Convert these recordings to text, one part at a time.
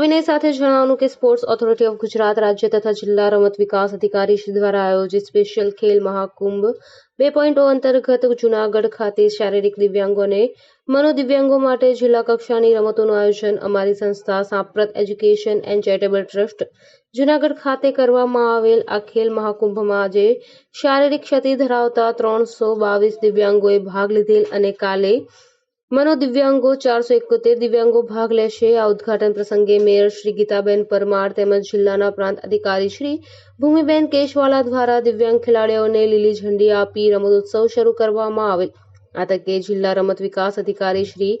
સવિનય સાથે જણાવવાનું કે સ્પોર્ટ્સ ઓથોરિટી ઓફ ગુજરાત રાજ્ય તથા જિલ્લા રમત વિકાસ અધિકારી શ્રી દ્વારા આયોજિત સ્પેશિયલ ખેલ મહાકુંભ બે પોઈન્ટ અંતર્ગત જૂનાગઢ ખાતે શારીરિક દિવ્યાંગો અને મનોદિવ્યાંગો માટે જિલ્લા કક્ષાની રમતોનું આયોજન અમારી સંસ્થા Samprat education and charitable trust Junagadh ખાતે કરવામાં આવેલ આ ખેલ મહાકુંભમાં આજે શારીરિક ક્ષતિ ધરાવતા ત્રણસો બાવીસ દિવ્યાંગોએ ભાગ લીધેલ અને કાલે મનોદિવ્યાંગો ચારસો એકોતેર દિવ્યાંગો ભાગ લેશે. આ ઉદઘાટન પ્રસંગે મેયર શ્રી ગીતાબેન પરમાર તેમજ જિલ્લાના પ્રાંત અધિકારી શ્રી ભૂમિબેન કેશવાલા દ્વારા દિવ્યાંગ ખેલાડીઓને લીલી ઝંડી આપી રમતોત્સવ શરૂ કરવામાં આવેલ. આ તકે જિલ્લા રમત વિકાસ અધિકારી શ્રી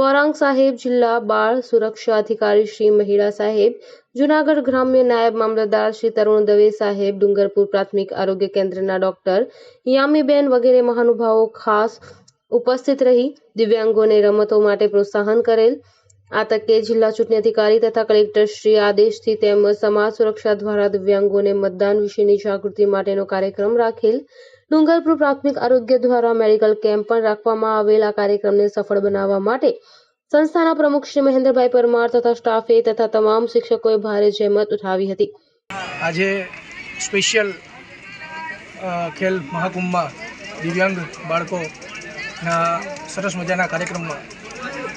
ગૌરાંગ સાહેબ, જિલ્લા બાળ સુરક્ષા અધિકારી શ્રી મહિલા સાહેબ, જુનાગઢ ગ્રામ્ય નાયબ મામલતદાર શ્રી તરુણ દવે સાહેબ, ડુંગરપુર પ્રાથમિક આરોગ્ય કેન્દ્રના ડોક્ટર યામીબેન વગેરે મહાનુભાવો, ખાસ ઉપસ્થિત રહી દિવ્યાંગોને રમતો માટે પ્રોત્સાહન કરેલ. આ તકે જિલ્લા ચૂંટણી અધિકારી તથા કલેક્ટર શ્રી આદેશથી તેમજ સમાજ સુરક્ષા દ્વારા દિવ્યાંગોને મતદાન વિશેની જાગૃતિ માટેનો કાર્યક્રમ રાખેલ. ડુંગરપુર પ્રાથમિક આરોગ્ય દ્વારા મેડિકલ કેમ્પ પણ રાખવામાં આવેલ. આ કાર્યક્રમને સફળ બનાવવા માટે સંસ્થાના પ્રમુખ શ્રી મહેન્દ્રભાઈ પરમાર તથા સ્ટાફે તથા તમામ શિક્ષકોએ ભારે જહેમત ઉઠાવી હતી. આજે સ્પેશિયલ ખેલ મહાકુંભમાં દિવ્યાંગ બાળકોના સરસ મજાના કાર્યક્રમમાં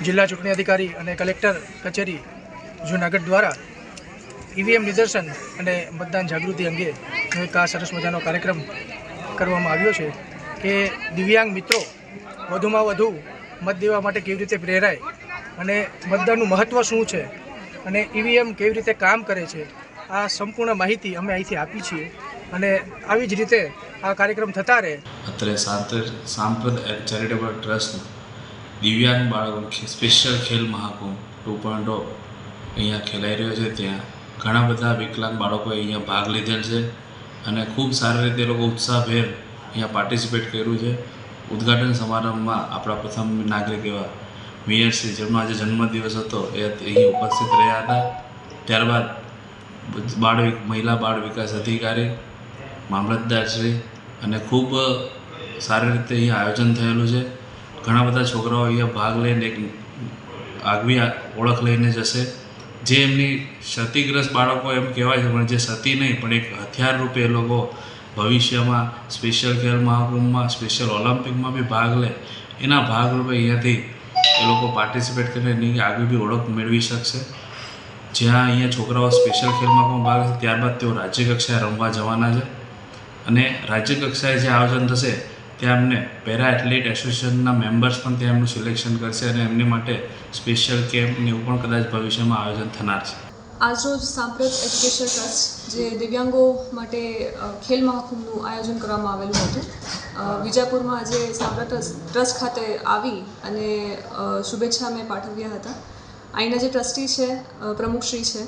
જિલ્લા ચૂંટણી અધિકારી અને કલેક્ટર કચેરી જૂનાગઢ દ્વારા ઈવીએમ નિદર્શન અને મતદાન જાગૃતિ અંગે એક આ સરસ મજાનો કાર્યક્રમ કરવામાં આવ્યો છે કે દિવ્યાંગ મિત્રો વધુમાં વધુ મત દેવા માટે કેવી રીતે પ્રેરાય અને મતદાનનું મહત્ત્વ શું છે અને ઈવીએમ કેવી રીતે કામ કરે છે, આ સંપૂર્ણ માહિતી અમે અહીંથી આપી છીએ. અને આવી જ રીતે આ કાર્યક્રમ થતા રહે. અત્રે સાંતર સાંપ્રત ચેરિટેબલ ટ્રસ્ટ દિવ્યાંગ બાળકો special Khel Mahakumbh two point અહીંયા ખેલાઈ રહ્યો છે. ત્યાં ઘણા બધા વિકલાંગ બાળકોએ અહીંયા ભાગ લીધેલ છે અને ખૂબ સારી રીતે લોકો ઉત્સાહભેર અહીંયા પાર્ટિસિપેટ કર્યું છે. ઉદ્ઘાટન સમારંભમાં આપણા પ્રથમ નાગરિક એવા મેયરશ્રી જેમનો આજે જન્મદિવસ હતો એ અહીં ઉપસ્થિત રહ્યા હતા. ત્યારબાદ બાળ મહિલા બાળ વિકાસ અધિકારી મામલતદારશ્રી અને ખૂબ સારી રીતે અહીંયા આયોજન થયેલું છે. ઘણા બધા છોકરાઓ અહીંયા ભાગ લઈને એક આગવી ઓળખ લઈને જશે. જે એમની ક્ષતિગ્રસ્ત બાળકો એમ કહેવાય છે, પણ જે સતી નહીં, પણ એક હથિયાર રૂપે એ લોકો ભવિષ્યમાં સ્પેશિયલ ખેલ મહાકુંભમાં, સ્પેશિયલ ઓલિમ્પિકમાં બી ભાગ લે. એના ભાગરૂપે અહીંયાથી એ લોકો પાર્ટિસિપેટ કરીને એની આગળ બી ઓળખ મેળવી શકશે. જ્યાં અહીંયા છોકરાઓ સ્પેશિયલ ખેલમાં પણ ભાગ લે ત્યારબાદ તેઓ રાજ્ય કક્ષાએ રમવા જવાના છે. અને રાજ્ય કક્ષાએ જે આયોજન થશે, ત્યાં એમને પેરા એથ્લેટ એસોસિએશનના મેમ્બર્સ પણ ત્યાં એમનું સિલેક્શન કરશે અને એમની માટે સ્પેશિયલ કેમ્પને એવું પણ કદાચ ભવિષ્યમાં આયોજન થનાર છે. આજરોજ સાંપ્રત એજ્યુકેશન ટ્રસ્ટ, જે દિવ્યાંગો માટે ખેલ મહાકુંભનું આયોજન કરવામાં આવેલું હતું. વિજાપુરમાં આજે સાંપ્રત ટ્રસ્ટ ખાતે આવી અને શુભેચ્છા મેં પાઠવ્યા હતા. અહીંના જે ટ્રસ્ટી છે પ્રમુખશ્રી છે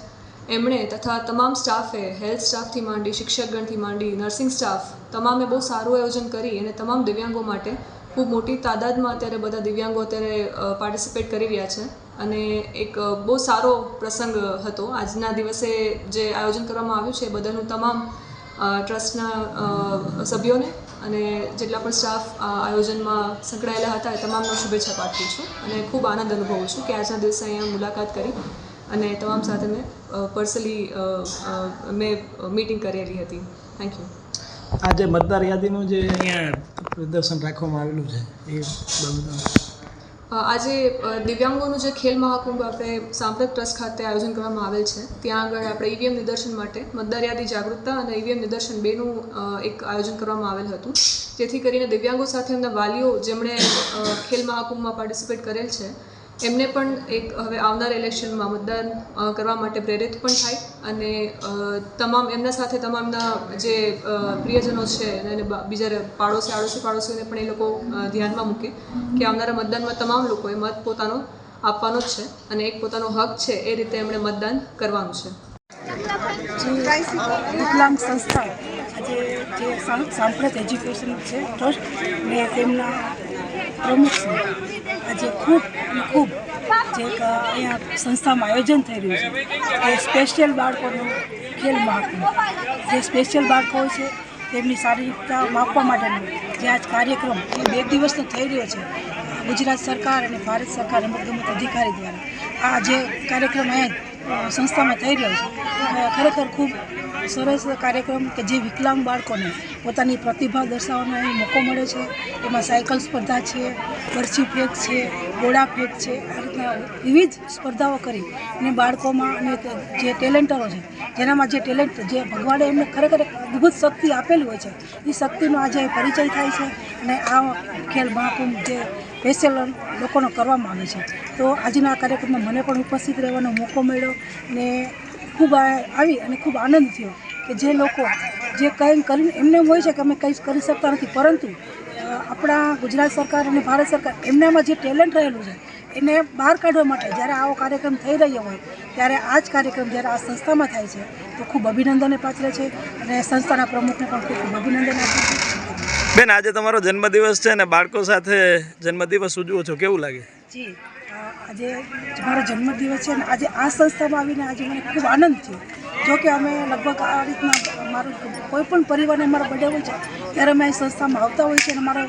એમણે તથા તમામ સ્ટાફે, હેલ્થ સ્ટાફથી માંડી, શિક્ષકગણથી માંડી, નર્સિંગ સ્ટાફ, તમામે બહુ સારું આયોજન કરી અને તમામ દિવ્યાંગો માટે ખૂબ મોટી તાદાદમાં અત્યારે બધા દિવ્યાંગો અત્યારે પાર્ટિસિપેટ કરી રહ્યા છે. અને એક બહુ સારો પ્રસંગ હતો. આજના દિવસે જે આયોજન કરવામાં આવ્યું છે એ બધાનું તમામ ટ્રસ્ટના સભ્યોને અને જેટલા પણ સ્ટાફ આયોજનમાં સંકળાયેલા હતા એ તમામનો શુભેચ્છા પાઠવું છું અને ખૂબ આનંદ અનુભવું છું કે આજના દિવસે અહીંયા મુલાકાત કરી. અને તમામ સાથે મેં પર્સનલી મેં મીટિંગ કરેલી હતી. થેન્ક યુ આ જે મતદાર યાદીનું જે અહીંયા પ્રદર્શન રાખવામાં આવેલું છે એ આજે દિવ્યાંગોનું જે ખેલ મહાકુંભ આપણે સાંપ્રત ટ્રસ્ટ ખાતે આયોજન કરવામાં આવેલ છે ત્યાં આગળ આપણે ઈવીએમ નિદર્શન માટે મતદાર યાદી જાગૃતતા અને ઈવીએમ નિદર્શન બેનું એક આયોજન કરવામાં આવેલ હતું. જેથી કરીને દિવ્યાંગો સાથે એમના વાલીઓ જેમણે ખેલ મહાકુંભમાં પાર્ટિસિપેટ કરેલ છે એમને પણ એક હવે આવનાર ઇલેક્શનમાં મતદાન કરવા માટે પ્રેરિત પણ થાય અને તમામ એમના સાથે તમામના જે પ્રિયજનો છે અને બીજા પાડોશી, આડોશી પાડોશીઓને પણ એ લોકો ધ્યાનમાં મૂકે કે આવનારા મતદાનમાં તમામ લોકોએ મત પોતાનો આપવાનો જ છે અને એક પોતાનો હક છે એ રીતે એમણે મતદાન કરવાનું છે. વિકલાંગ સંસ્થા આજે જે સાંપ્રત એજ્યુકેશન છે ટ્રસ્ટ ને તેમના પ્રમુખ છે. આજે ખૂબ ખૂબ જે અહીંયા સંસ્થામાં આયોજન થઈ રહ્યું છે. એ સ્પેશિયલ બાળકોનું ખેલ મહાકુંભ. જે સ્પેશિયલ બાળકો છે, તેમની શારીરિકતા માપવા માટેનો જે આજ કાર્યક્રમ એ બે દિવસનો થઈ રહ્યો છે. ગુજરાત સરકાર અને ભારત સરકાર રમતગમત અધિકારી દ્વારા આ જે કાર્યક્રમ અહીંયા સંસ્થામાં થઈ રહ્યો છે. ખરેખર ખૂબ સરસ કાર્યક્રમ કે જે વિકલાંગ બાળકોને પોતાની પ્રતિભા દર્શાવવાનો અહીં મોકો મળે છે. એમાં સાયકલ સ્પર્ધા છે બરછી ફેંક છે ગોળા ફેંક છે, આ રીતના વિવિધ સ્પર્ધાઓ કરી અને બાળકોમાં અને જે ટેલેન્ટરો છે, જેનામાં જે ટેલેન્ટ જે ભગવાને એમને ખરેખર અદ્ભુત શક્તિ આપેલી હોય છે, એ શક્તિનો આજે પરિચય થાય છે અને આ ખેલ મહાકુંભ જે સ્પેશિયલ લોકોનો કરવામાં આવે છે. તો આજના આ કાર્યક્રમમાં મને પણ ઉપસ્થિત રહેવાનો મોકો મળ્યો ને ખૂબ આવી અને ખૂબ આનંદ થયો કે જે લોકો જે કંઈ કરીને એમને એમ હોય છે કે અમે કંઈ કરી શકતા નથી. પરંતુ આપણા ગુજરાત સરકાર અને ભારત સરકાર એમનામાં જે ટેલેન્ટ રહેલું છે એને બહાર કાઢવા માટે જ્યારે આવો કાર્યક્રમ થઈ રહ્યો હોય ત્યારે આ જ કાર્યક્રમ જ્યારે આ સંસ્થામાં થાય છે તો ખૂબ અભિનંદનને પાત્ર છે અને સંસ્થાના પ્રમુખને પણ ખૂબ ખૂબ અભિનંદન આપું છું. બેન આજે તમારો જન્મદિવસ છે અને બાળકો સાથે જન્મદિવસ ઉજવો છો. કેવું લાગે? જી. આજે મારો જન્મદિવસ છે ને આજે આ સંસ્થામાં આવીને આજે મને ખૂબ આનંદ થયો જો કે અમે લગભગ આ રીતના મારું કોઈ પણ પરિવારને મારો બર્થડે હોય છે, ત્યારે અમે સંસ્થામાં આવતા હોય છે અને મારો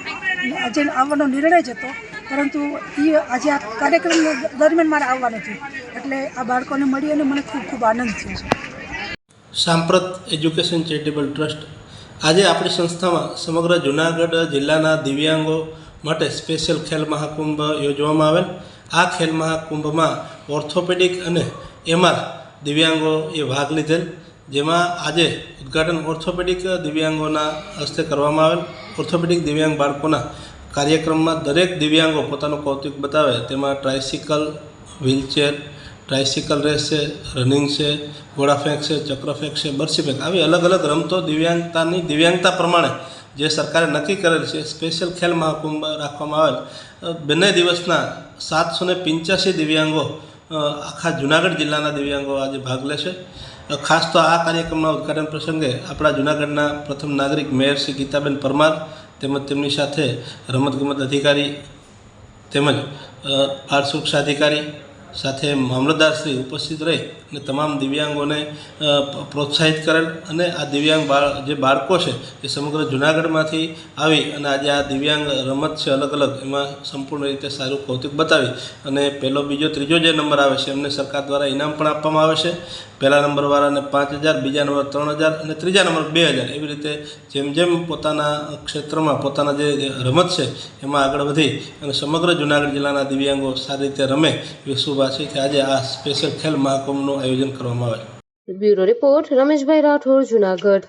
આજે આવવાનો નિર્ણય જ હતો. પરંતુ એ આજે આ કાર્યક્રમ દરમિયાન મારે આવવાનું થયું એટલે આ બાળકોને મળી અને મને ખૂબ ખૂબ આનંદ થયો છે. સાંપ્રત એજ્યુકેશન ચેરિટેબલ ટ્રસ્ટ આજે આપણી સંસ્થામાં સમગ્ર જૂનાગઢ જિલ્લાના દિવ્યાંગો માટે સ્પેશિયલ ખેલ મહાકુંભ યોજવામાં આવેલ. આ ખેલ મહાકુંભમાં ઓર્થોપેડિક અને એમાં દિવ્યાંગોએ ભાગ લીધેલ, જેમાં આજે ઉદ્ઘાટન ઓર્થોપેડિક દિવ્યાંગોના હસ્તે કરવામાં આવેલ. ઓર્થોપેડિક દિવ્યાંગ બાળકોના કાર્યક્રમમાં દરેક દિવ્યાંગો પોતાનું કૌતુક બતાવે. તેમાં ટ્રાયસિકલ વ્હીલચેર ટ્રાયસિકલ રેસ છે રનિંગ છે ઘોડા ફેંક છે ચક્ર ફેંક છે બર્સીફેંક ફેંક. આવી અલગ અલગ રમતો દિવ્યાંગતાની, દિવ્યાંગતા પ્રમાણે જે સરકારે નક્કી કરેલ છે સ્પેશિયલ ખેલ મહાકુંભ રાખવામાં આવેલ બંને દિવસના સાતસો ને પંચ્યાસી દિવ્યાંગો આખા જુનાગઢ જિલ્લાના દિવ્યાંગો આજે ભાગ લેશે. ખાસ તો આ કાર્યક્રમના ઉદ્ઘાટન પ્રસંગે આપણા જુનાગઢના પ્રથમ નાગરિક મેયર શ્રી ગીતાબેન પરમાર તેમજ તેમની સાથે રમતગમત અધિકારી તેમજ અ, બાળ સુરક્ષા અધિકારી સાથે મામલતદારશ્રી ઉપસ્થિત રહી અને તમામ દિવ્યાંગોને પ્રોત્સાહિત કરેલ અને આ દિવ્યાંગ બાળ, જે બાળકો છે, એ સમગ્ર જુનાગઢમાંથી આવી અને આજે આ દિવ્યાંગ રમત છે અલગ અલગ, એમાં સંપૂર્ણ રીતે સારું કૌતુક બતાવી. અને પહેલો બીજો, ત્રીજો જે નંબર આવે છે, એમને સરકાર દ્વારા ઇનામ પણ આપવામાં આવે છે. પહેલા નંબરવાળાને પાંચ હજાર, બીજા નંબર ત્રણ હજાર અને ત્રીજા નંબર બે હજાર. એવી રીતે જેમ જેમ પોતાના ક્ષેત્રમાં પોતાના જે રમત છે, એમાં આગળ વધી અને સમગ્ર જુનાગઢ જિલ્લાના દિવ્યાંગો સારી રીતે રમે એવી શુભ આશીથી આજે આ સ્પેશિયલ ખેલ મહાકુંભનું આયોજન કરવામાં આવે. Bureau report Rameshbhai Rathod Junagadh.